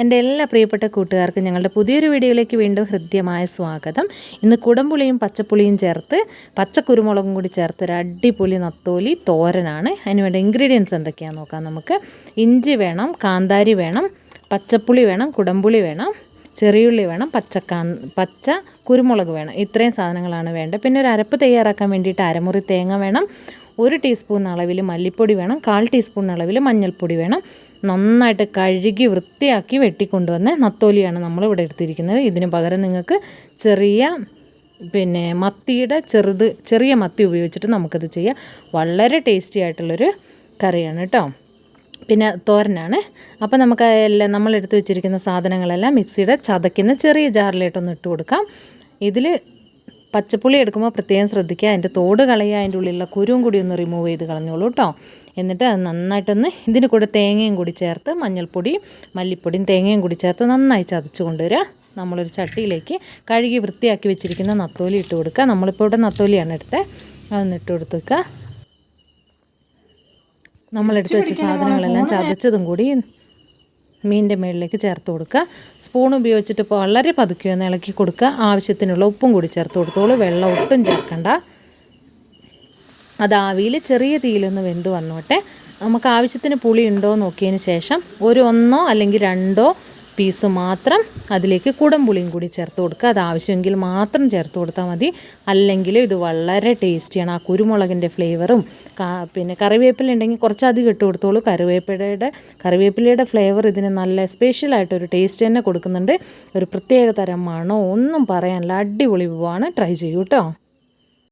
എന്റെ എല്ലാ പ്രിയപ്പെട്ട കൂട്ടുകാർക്കും ഞങ്ങളുടെ പുതിയൊരു വീഡിയോയിലേക്ക് വീണ്ടും ഹൃദ്യമായ സ്വാഗതം. ഇന്ന് കുടംപുളിയും പച്ചപ്പുളിയും ചേർത്ത് പച്ചക്കുരുമുളകും കൂടി ചേർത്ത് ഒരു അടിപൊളി നത്തോലി തോരനാണ്. അതിനുവേണ്ട ഇൻഗ്രീഡിയൻസ് എന്തൊക്കെയാണെന്ന് നോക്കാം നമുക്ക്. ഇഞ്ചി വേണം കാന്താരി വേണം പച്ചപ്പുളി വേണം കുടംപുളി വേണം ചെറിയുള്ളി വേണം പച്ചക്കാ പച്ച കുരുമുളക് വേണം. ഇത്രയും സാധനങ്ങളാണ് വേണ്ടത്. പിന്നെ ഒരു അരപ്പ് തയ്യാറാക്കാൻ വേണ്ടിയിട്ട് അരമുറി തേങ്ങ വേണം. ഒരു ടീസ്പൂൺ അളവിൽ മല്ലിപ്പൊടി വേണം കാൽ ടീസ്പൂൺ അളവിൽ മഞ്ഞൾപ്പൊടി വേണം. നന്നായിട്ട് കഴുകി വൃത്തിയാക്കി വെട്ടിക്കൊണ്ടുവന്ന് നത്തോലിയാണ് നമ്മളിവിടെ എടുത്തിരിക്കുന്നത്. ഇതിന് പകരം നിങ്ങൾക്ക് ചെറിയ പിന്നെ മത്തിയുടെ ചെറുത് ചെറിയ മത്തി ഉപയോഗിച്ചിട്ട് നമുക്കത് ചെയ്യാം. വളരെ ടേസ്റ്റി ആയിട്ടുള്ളൊരു കറിയാണ് കേട്ടോ പിന്നെ തോരനാണ്. അപ്പോൾ നമുക്ക് എല്ലാം നമ്മൾ എടുത്തു വെച്ചിരിക്കുന്ന സാധനങ്ങളെല്ലാം മിക്സിയുടെ ചതക്കുന്ന ചെറിയ ജാറിലേട്ടൊന്ന് ഇട്ട് കൊടുക്കാം. ഇതിൽ പച്ചപ്പുളി എടുക്കുമ്പോൾ പ്രത്യേകം ശ്രദ്ധിക്കുക. അതിന്റെ തോട് കളയുക അതിന്റെ ഉള്ളിലുള്ള കുരുവും കൂടി ഒന്ന് റിമൂവ് ചെയ്ത് കളഞ്ഞോളൂ കേട്ടോ എന്നിട്ട് അത് നന്നായിട്ടൊന്ന് ഇതിന് കൂടെ തേങ്ങയും കൂടി ചേർത്ത് മഞ്ഞൾപ്പൊടിയും മല്ലിപ്പൊടിയും തേങ്ങയും കൂടി ചേർത്ത് നന്നായി ചതച്ച് കൊണ്ടുവരിക. നമ്മളൊരു ചട്ടിയിലേക്ക് കഴുകി വൃത്തിയാക്കി വെച്ചിരിക്കുന്ന നത്തോലി ഇട്ട് കൊടുക്കുക. നമ്മളിപ്പോൾ ഇവിടെ നത്തോലിയാണ് എടുത്തത് അതൊന്ന് ഇട്ട് കൊടുത്തേക്കുക നമ്മളെടുത്ത് വെച്ച സാധനങ്ങളെല്ലാം ചതച്ചതും കൂടി മീനിന്റെ മുകളിലേക്ക് ചേർത്ത് കൊടുക്കുക. സ്പൂൺ ഉപയോഗിച്ചിട്ട് വളരെ പതുക്കി ഒന്ന് ഇളക്കി കൊടുക്കുക. ആവശ്യത്തിനുള്ള ഉപ്പും കൂടി ചേർത്ത് കൊടുത്തോളൂ വെള്ളം ഒട്ടും ചേർക്കണ്ട. അത് ആവിയിൽ ചെറിയ തീയിലൊന്ന് വെന്ത് വന്നോട്ടെ. നമുക്ക് ആവശ്യത്തിന് പുളി ഉണ്ടോ നോക്കിയതിന് ശേഷം ഒരു ഒന്നോ അല്ലെങ്കിൽ രണ്ടോ പീസ് മാത്രം അതിലേക്ക് കുടംപുളിയും കൂടി ചേർത്ത് കൊടുക്കുക. അത് ആവശ്യമെങ്കിൽ മാത്രം ചേർത്ത് കൊടുത്താൽ മതി. അല്ലെങ്കിൽ ഇത് വളരെ ടേസ്റ്റിയാണ്. ആ കുരുമുളകിന്റെ ഫ്ലേവറും പിന്നെ കറിവേപ്പില ഉണ്ടെങ്കിൽ കുറച്ച് അധികം ഇട്ട് കൊടുത്തോളൂ. കറിവേപ്പിലയുടെ കറിവേപ്പിലയുടെ ഫ്ലേവർ ഇതിന് നല്ല സ്പെഷ്യലായിട്ടൊരു ടേസ്റ്റ് തന്നെ കൊടുക്കുന്നുണ്ട്. ഒരു പ്രത്യേക തരം മണോ ഒന്നും പറയാനില്ല. അടിപൊളി വിഭവമാണ്. ട്രൈ ചെയ്യൂ കേട്ടോ.